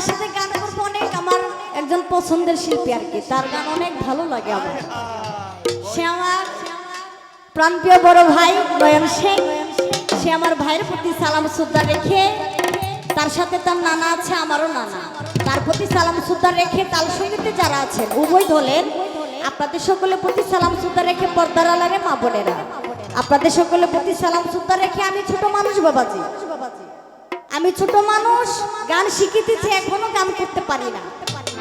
যার সাথে গান করব অনেক, আমার একজন পছন্দের শিল্পী আর কি। তার গান অনেক ভালো লাগে আমার। সে আমার প্রাণপ্রিয় বড় ভাই নয়ন সিং সে আমার ভাইয়ের প্রতি সালাম শ্রদ্ধা রেখে, তার সাথে তার নানা আছে, আমারও নানা। তার প্রতি সালাম শ্রদ্ধা রেখে তাল সঙ্গীতে যারা আছেন, উভয় দলের, আপনাদের সকলের প্রতি সালাম শ্রদ্ধা রেখে পর্দার আলারে মা বোনেরা। আপনাদের সকলের প্রতি সালাম শ্রদ্ধা রেখে আমি ছোট মানুষ বাবাজি। আমি ছোট মানুষ, গান শিখিতেছি, এখনও গান করতে পারি না।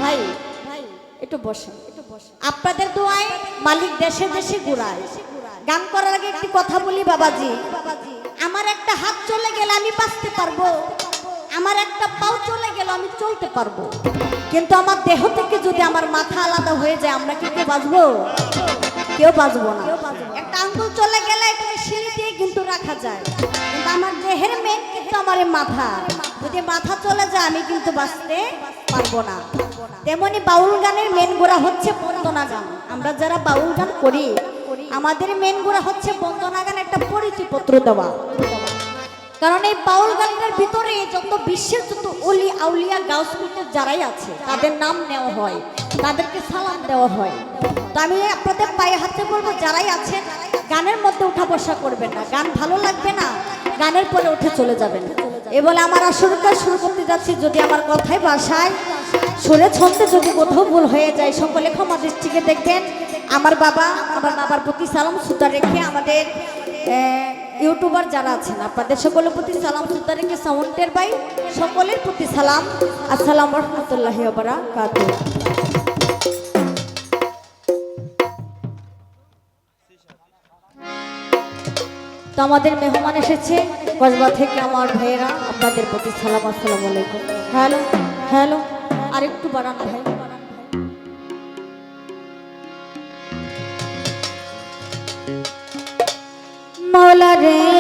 ভাই, একটু বসেন। আপনাদের দোয়ায় মালিক দেশে দেশে ঘুরায়। গান করার আগে একটি কথা বলি বাবাজি। আমার একটা হাত চলে গেলে আমি বাঁচতে পারব। আমার একটা পাও চলে গেলে আমি চলতে পারব। কিন্তু আমার দেহ থেকে যদি আমার মাথা আলাদা হয়ে যায়, আমরা কি কেউ বাঁচবো? কেউ বাঁচবো না। একটা আঙ্গুল চলে গেলে এটাকে সিঁড়ি দিয়ে কিন্তু রাখা যায়। আমার দেহের মেন কিন্তু আমার মাথা। যদি মাথা চলে যায়, আমি কিন্তু বাঁচতে পারব না। তেমনি বাউল গানের মেন গোড়া হচ্ছে বন্দনা গান। আমরা যারা বাউল গান করি, আমাদের মেন গোড়া হচ্ছে বন্দনা গান, একটা পরিচয়পত্র দেওয়া। কারণ এই বাউল গানের ভিতরে যত বিশ্বের যত অলি আউলিয়া গাউসপিটের যারাই আছে, তাদের নাম নেওয়া হয়, তাদেরকে সালাম দেওয়া হয়। তো আমি আপনাদের পায়ে হাতে বলব, যারাই আছেন গানের মধ্যে উঠা বসা করবেন না। গান ভালো লাগবে না, গানের পরে উঠে চলে যাবেন। এ বলে আমার আসরটা শুরু করতে যাচ্ছি, যদি আমার কথায় বাসায়। সুরে ছন্দে যদি কোথাও ভুল হয়ে যায়, সকলে ক্ষমা দৃষ্টিকে দেখবেন। আমার বাবা, আমার বাবার প্রতি সালাম সুতা রেখে আমাদের ইউটিউবার যারা আছেন, আপনাদের সকলের প্রতি সালাম সুতা রেখে সাউন্ডের ভাই সকলের প্রতি সালাম। আসসালাম রহমতুল্লাহ বারাকাতু তো আমাদের মেহমান এসেছে। কসবা থেকে আমার ভাইয়েরা আপনাদের প্রতি সালাম আসসালাম আলাইকুম। হ্যালো। হ্যালো। আর একটু বাড়ান ভাই। মৌলা রে।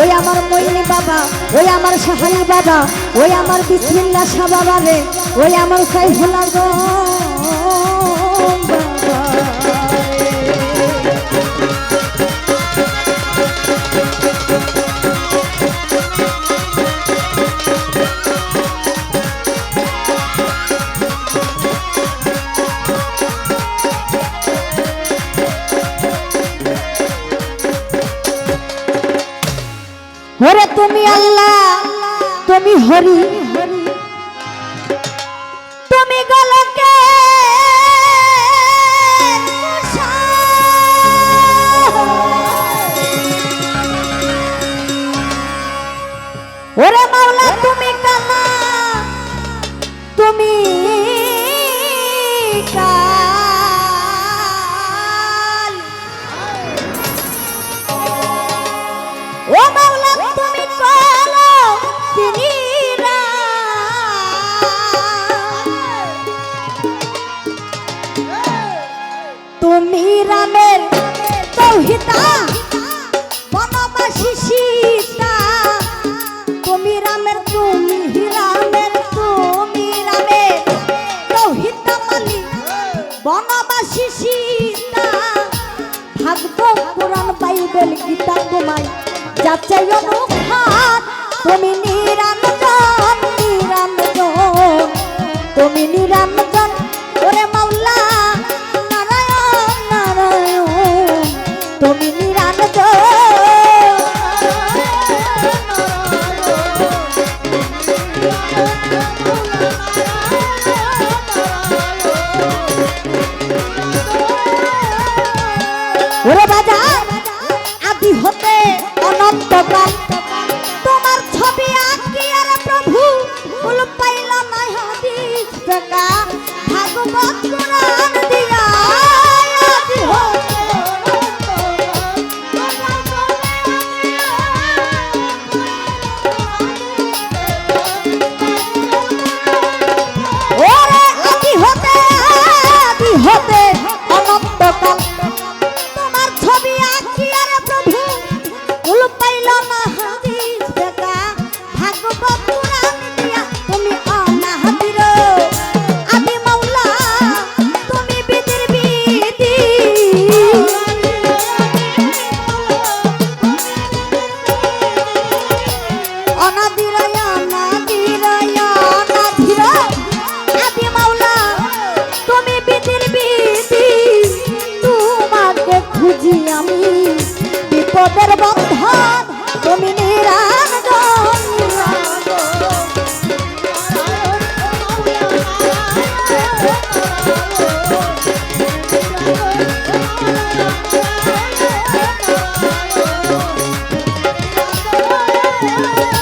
ওই আমার মইনি বাবা, ওই আমার সাহারি বাবা, ওই আমার বিসমিল্লা শাহ বাবা রে, ওই আমার সাইফুল্লাহ তুমি তোমায় যাচ্ছে অনুহার। তুমি নিরান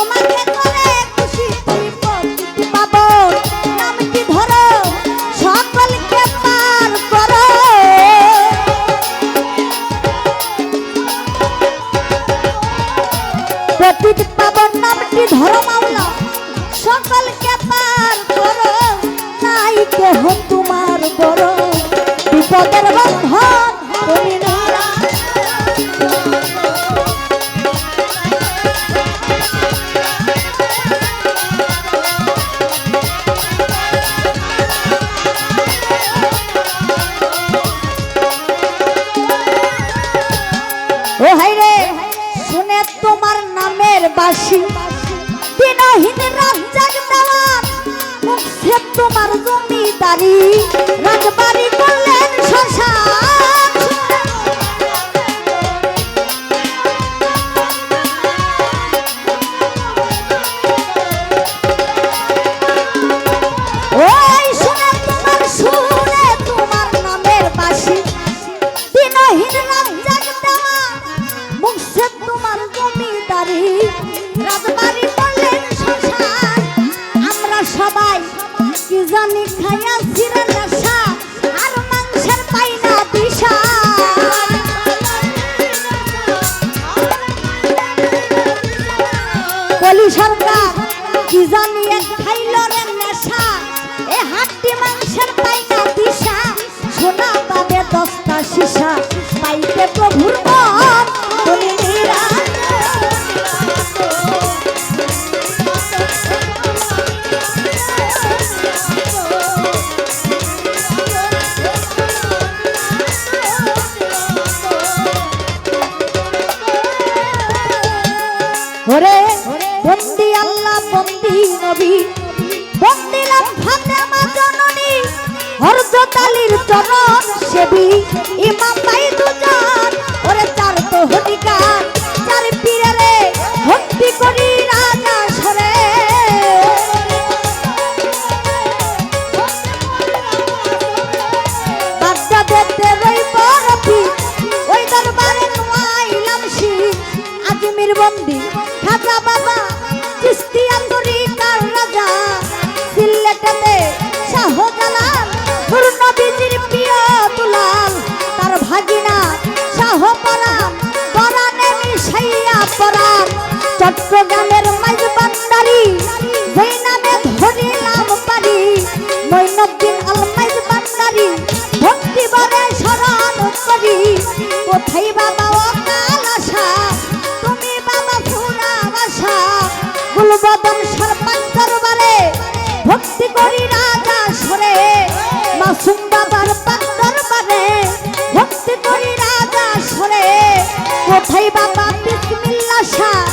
তোমাকে সরকার কি জানি এক খাইল রে নেশা। এ হাতটি মাংসের পাই দিশা, সোনা পাবে দশটা সীসা। পাইতে প্রভুর মন ওরে বন্দি আল্লাহ, বন্দি নবী। বন্দিলাম ফাতেমা জননী হরজত চরণ সেবি। ইমাম ভাই দুজন ওরে চার তো হরিকার চট্টগ্রামের মাঝ বান্দারি যেই নামে ধরিলাম পারি মৈনদ্দিন আল মাঝ ভক্তি বলে স্মরণ করি। কোথায় বাবা অকাল আশা? তুমি বাবা ফুরা আশা। গুলবদন সর্বান দরবারে ভক্তি করি রাজা সরে। মাসুম বাবার দরবারে ভক্তি করি রাজা সরে। কোথায় বাবা শাহ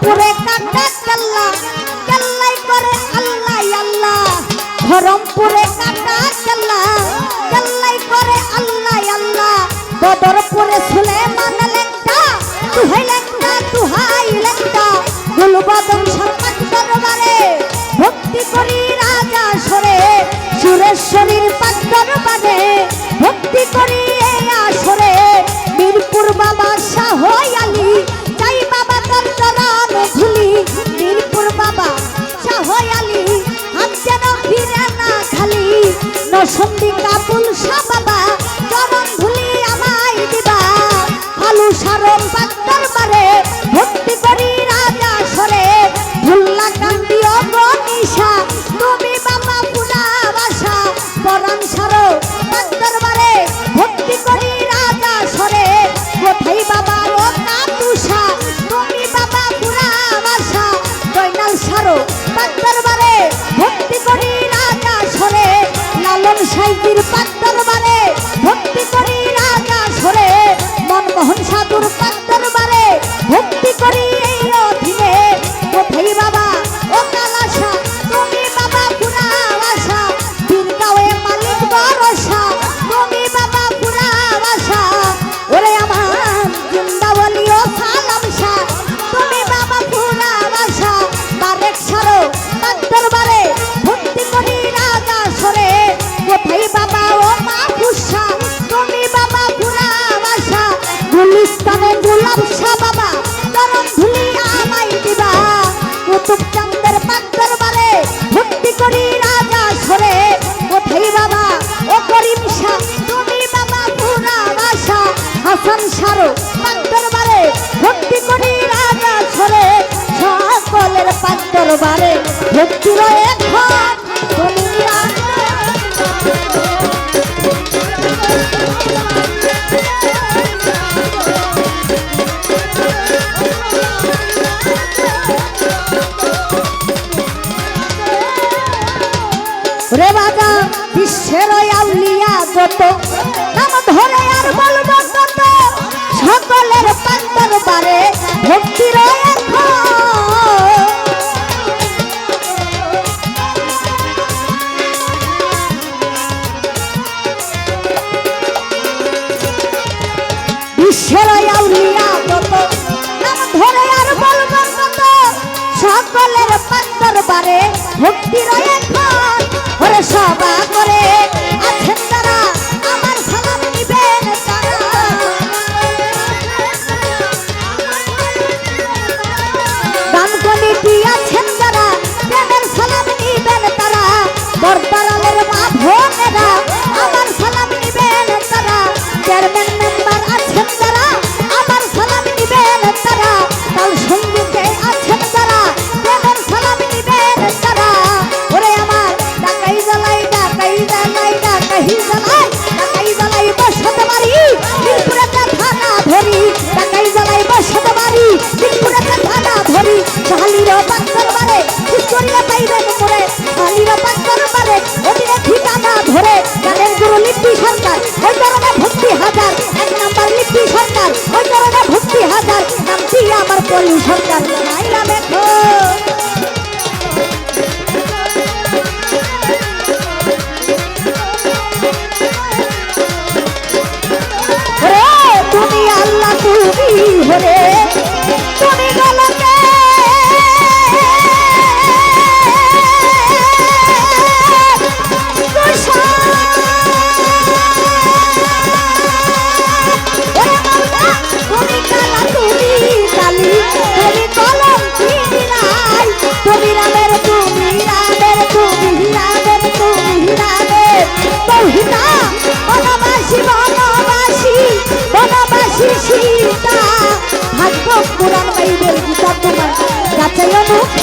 ধরমপুরে কান্দে কেল্লা, কেল্লাই করে আল্লাহ আল্লাহ। ধরমপুরে কান্দা কেল্লা, কেল্লাই করে আল্লাহ আল্লাহ। বদরপুরে সুলেমান লেঙ্গা তুহাই লেঙ্গা তুহাই লেঙ্গা গুলবাদন সরকার দরবারে, ভক্তি করি রাজা সরে। সুরেশ্বরীর পাক দরবারে সন্ধি কাপুল সাবা এই বই কিতাব তোমার কাছে